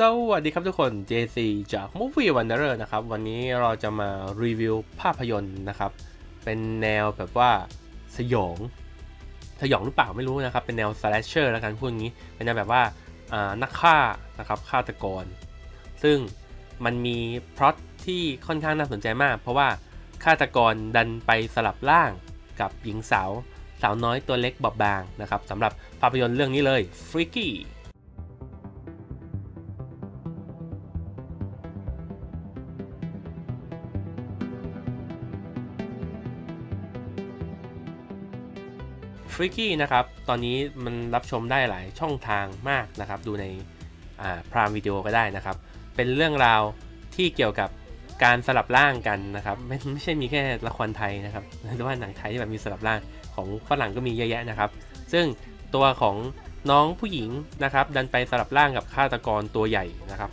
สวัสดีครับทุกคน JC จาก Movie Wanderer นะครับ วันนี้เราจะมารีวิวภาพยนตร์นะครับ เป็นแนวแบบว่าสยอง สยองหรือเปล่าไม่รู้นะครับ เป็นแนว slasher แล้วกันพูดงี้ เป็นแนวแบบว่าอ่านักฆ่านะครับฆาตกร ซึ่งมันมีพล็อตที่ค่อนข้างน่าสนใจมาก เพราะว่าฆาตกรดันไปสลับร่างกับหญิงสาว สาวน้อยตัวเล็กบอบบางนะครับสำหรับภาพยนตร์เรื่องนี้เลย Freaky ฟริกี้นะครับตอนนี้มันรับชมได้หลายช่องทางมากนะครับ ดูในพรามวิดีโอก็ได้นะครับ เป็นเรื่องราวที่เกี่ยวกับการสลับร่างกันนะครับ ไม่ไม่ใช่มีแค่ละครไทยนะครับหรือว่าหนังไทยที่แบบมีสลับร่างของฝรั่งก็มีเยอะแยะนะครับ ซึ่งตัวของน้องผู้หญิงนะครับ ดันไปสลับร่างกับฆาตกรตัวใหญ่นะครับ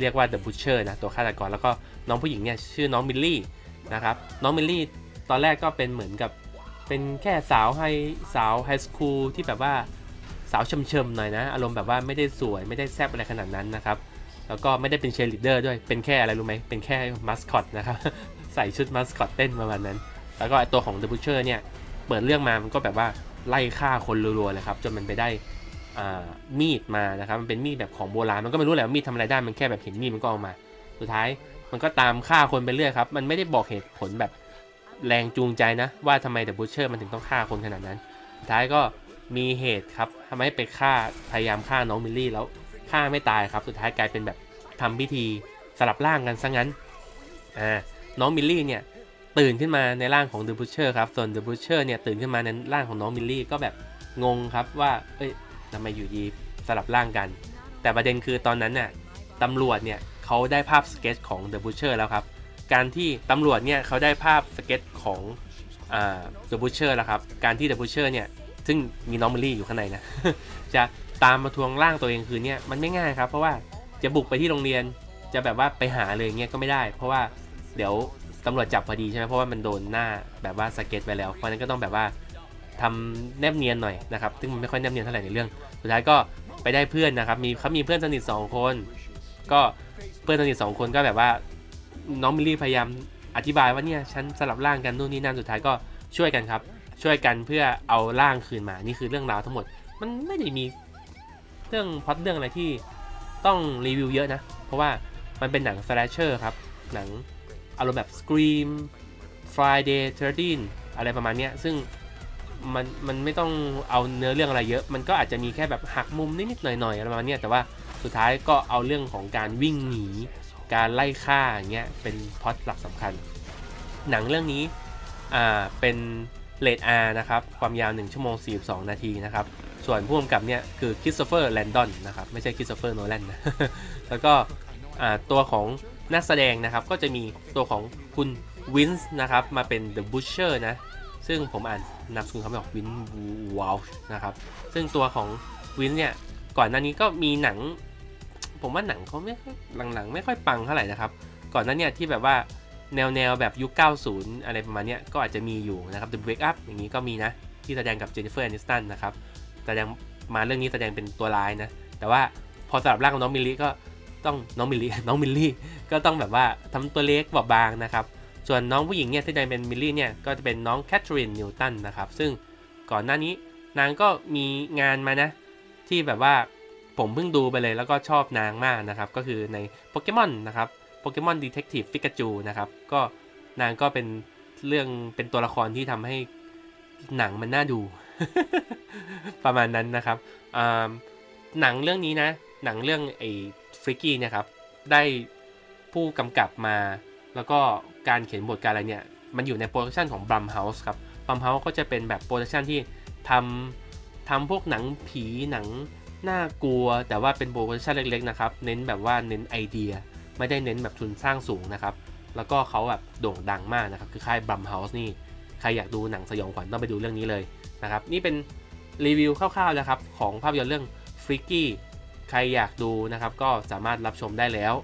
เรียกว่า The Butcher นะตัวฆาตกรแล้วก็น้องผู้หญิงเนี่ยชื่อน้องมิลลี่นะครับน้องมิลลี่ตอนแรกก็เป็นเหมือนกับ เป็นแค่สาวไฮสาวไฮสคูลที่แบบว่าสาวเฉมๆหน่อยนะ อารมณ์แบบว่าไม่ได้สวยไม่ได้แซ่บอะไรขนาดนั้นนะครับ แล้วก็ไม่ได้เป็นเชลีดเดอร์ด้วยเป็นแค่อะไรรู้ไหมเป็นแค่มัสคอตนะครับ ใส่ชุดมัสคอตเต้นประมาณนั้น แล้วก็ตัวของ The Butcher เนี่ยเปิดเรื่องมามันก็แบบว่าไล่ฆ่าคนรัวๆเลยครับจนมันไปได้อ่ามีดมานะครับมันเป็นมีดแบบของโบราณมันก็ไม่รู้แหละมีดทำอะไรได้มันแค่แบบเห็นมีดมันก็เอามา สุดท้ายมันก็ตามฆ่าคนไปเรื่อยครับ มันไม่ได้บอกเหตุผลแบบ แรงจูงใจนะ ว่าทำไมเดอะบูชเชอร์มันถึงต้องฆ่าคนขนาดนั้นสุดท้ายก็มีเหตุครับทำให้ไปฆ่าพยายามฆ่าน้องมิลลี่แล้วฆ่าไม่ตายครับ สุดท้ายกลายเป็นแบบทำพิธีสลับร่างกันซะงั้นอ่าน้องมิลลี่เนี่ยตื่นขึ้นมาในร่างของเดอะบูชเชอร์ครับ ส่วนเดอะบูชเชอร์เนี่ยตื่นขึ้นมาในร่างของน้องมิลลี่ก็แบบงงครับว่า เอ้ยทำไมอยู่ดีสลับร่างกัน แต่ประเด็นคือตอนนั้นน่ะตำรวจเนี่ยเขาได้ภาพสเก็ตของเดอะบูชเชอร์แล้วครับ การที่ตำรวจเนี่ยเขาได้ภาพสเก็ตของอ่า The Butcher แล้วครับ การที่ The Butcher เนี่ย ซึ่งมีน้องมิลลี่อยู่ข้างในนะ จะตามมาทวงร่างตัวเองคืนเนี่ยมันไม่ง่ายครับ เพราะว่าจะบุกไปที่โรงเรียนจะแบบว่าไปหาเลยเงี้ยก็ไม่ได้ เพราะว่าเดี๋ยวตำรวจจับพอดีใช่ไหมเพราะว่ามันโดนหน้าแบบว่าสเก็ตไปแล้ว เพราะนั้นก็ต้องแบบว่าทำแนบเนียนหน่อยนะครับ ซึ่งมันไม่ค่อยแนบเนียนเท่าไหร่ในเรื่อง สุดท้ายก็ไปได้เพื่อนนะครับ มีเขามีเพื่อนสนิทสองคน ก็เพื่อนสนิทสองคนก็แบบว่า น้องมิลลี่พยายามอธิบายว่าเนี่ยฉันสลับร่างกันนู่นนี่นั่นสุดท้ายก็ช่วยกันครับ ช่วยกันเพื่อเอาร่างคืนมานี่คือเรื่องราวทั้งหมด มันไม่ได้มีเรื่องพล็อตเรื่องอะไรที่ต้องรีวิวเยอะนะ เพราะว่ามันเป็นหนัง slasher ครับ หนังอารมณ์แบบ Scream Friday 13 อะไรประมาณเนี้ย ซึ่งมันมันไม่ต้องเอาเนื้อเรื่องอะไรเยอะ มันก็อาจจะมีแค่แบบหักมุมนิดๆหน่อยๆอะไรประมาณเนี้ยแต่ว่าสุดท้ายก็เอาเรื่องของการวิ่งหนี การไล่ฆ่าอย่างเงี้ยเป็นพล็อตหลักสำคัญ หนังเรื่องนี้อ่าเป็นเลดอาร์นะครับ ความยาว 1 ชั่วโมง 42 นาทีนะครับ ส่วนผู้กำกับเนี่ยคือคริสโตเฟอร์แลนดอนนะครับ ไม่ใช่คริสโตเฟอร์โนแลนนะ แล้วก็อ่าตัวของนักแสดงนะครับ ก็จะมีตัวของคุณวินส์นะครับ มาเป็น The Butcher นะ ซึ่งผมอ่านนามสกุลเขาไม่ออกวินวอลช์นะครับ ซึ่งตัวของวินเนี่ย ก่อนหน้านี้ก็มีหนัง ผมว่าหนังเขาไม่ค่อยหลังๆ ไม่ค่อยปังเท่าไหร่นะครับ ก่อนหน้าเนี่ยที่แบบว่าแนวแนวแบบยุค 90 อะไรประมาณนี้ก็อาจจะมีอยู่นะครับ The Wake Up อย่างนี้ก็มีนะ ที่แสดงกับเจนนิเฟอร์แอนิสตันนะครับแสดงมาเรื่องนี้แสดงเป็นตัวร้ายนะ แต่ว่าพอสลับร่างน้องมิลลี่ก็ต้องน้องมิลลี่น้องมิลลี่ก็ต้องแบบว่าทำตัวเล็กบอบบางนะครับ ส่วนน้องผู้หญิงเนี่ยที่แสดงเป็นมิลลี่เนี่ยก็จะเป็นน้องแคทเธอรีนนิวตันนะครับ ซึ่งก่อนหน้านี้นางก็มีงานมานะ ที่แบบว่า ผมเพิ่งดูไปเลยแล้วก็ชอบนางมากนะครับ ก็คือในโปเกมอนนะครับโปเกมอนดีเทคทีฟฟิกาจูนะครับก็นางก็เป็นเรื่องเป็นตัวละครที่ทำให้หนังมันน่าดู ประมาณนั้นนะครับหนังเรื่องนี้นะ หนังเรื่องไอ้ฟริกกี้เนี่ยครับ ได้ผู้กำกับมา แล้วก็การเขียนบทการอะไรเนี่ย มันอยู่ในโปรดักชันของบลัมเฮาส์ครับบลัมเฮาส์ก็จะเป็นแบบโปรดักชันที่ทำทำพวกหนังผีหนัง น่ากลัวแต่ว่าเป็นโปรโมชั่นเล็กๆนะครับ เน้นแบบว่าเน้นไอเดีย ไม่ได้เน้นแบบทุนสร้างสูงนะครับ แล้วก็เขาแบบโด่งดังมากนะครับ คือค่ายบัมเฮาส์นี่ ใครอยากดูหนังสยองขวัญต้องไปดูเรื่องนี้เลยนะครับ นี่เป็นรีวิวคร่าวๆนะครับ ของภาพยนตร์เรื่อง Freaky ใครอยากดูนะครับ ก็สามารถรับชมได้แล้ว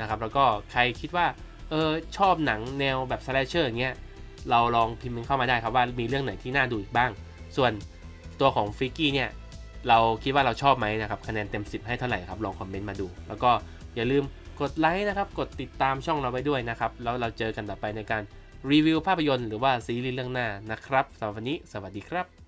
นะครับ แล้วก็ใครคิดว่าเออชอบหนังแนวแบบ slasher อย่างเงี้ยเราลองพิมพ์มันเข้ามาได้ครับว่ามีเรื่องไหนที่น่าดูอีกบ้าง ส่วนตัวของ Freaky เนี่ย เราคิดว่าเราชอบไหมนะครับคะแนนเต็ม 10 ให้เท่าไหร่ครับลองคอมเมนต์มาดู แล้วก็อย่าลืมกดไลค์นะครับ กดติดตามช่องเราไว้ด้วยนะครับ แล้วเราเจอกันต่อไปในการรีวิวภาพยนตร์หรือว่าซีรีส์เรื่องหน้านะครับสำหรับวันนี้ สวัสดีครับ